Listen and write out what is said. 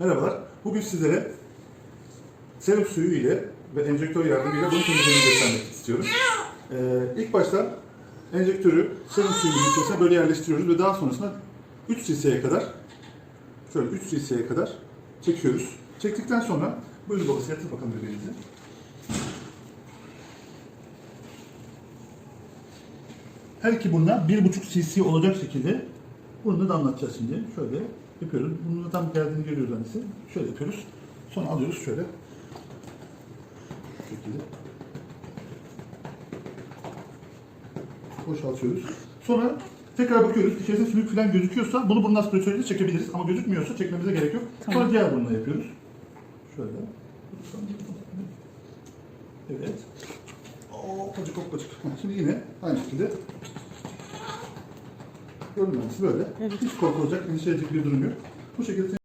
Merhabalar. Bugün sizlere serum suyu ile ve enjektör yardımıyla bunu temizlemeyi göstermek istiyorum. Ee, ilk başta enjektörü serum suyunun içerisine böyle yerleştiriyoruz ve daha sonrasında 3 cc'ye kadar şöyle 3 cc'ye kadar çekiyoruz. Çektikten sonra buyurun babası yatır bakalım bebeğinizi. Her iki burnuna 1,5 cc olacak şekilde bunu da anlatacağız şimdi. Şöyle yapıyoruz. Bunun da tam geldiğini görüyoruz annesi. Şöyle yapıyoruz. Sonra alıyoruz şöyle. Bu şekilde. Boşaltıyoruz. Sonra tekrar bakıyoruz. İçerisinde sümük falan gözüküyorsa bunu burun aspiratörüyle çekebiliriz. Ama gözükmüyorsa çekmemize gerek yok. Sonra diğer burnuna yapıyoruz. Şöyle. Evet. Hoppacık hoppacık. Şimdi yine aynı şekilde görünmesi böyle. Evet. Hiç korkulacak, endişe edecek bir durum yok. Bu şekilde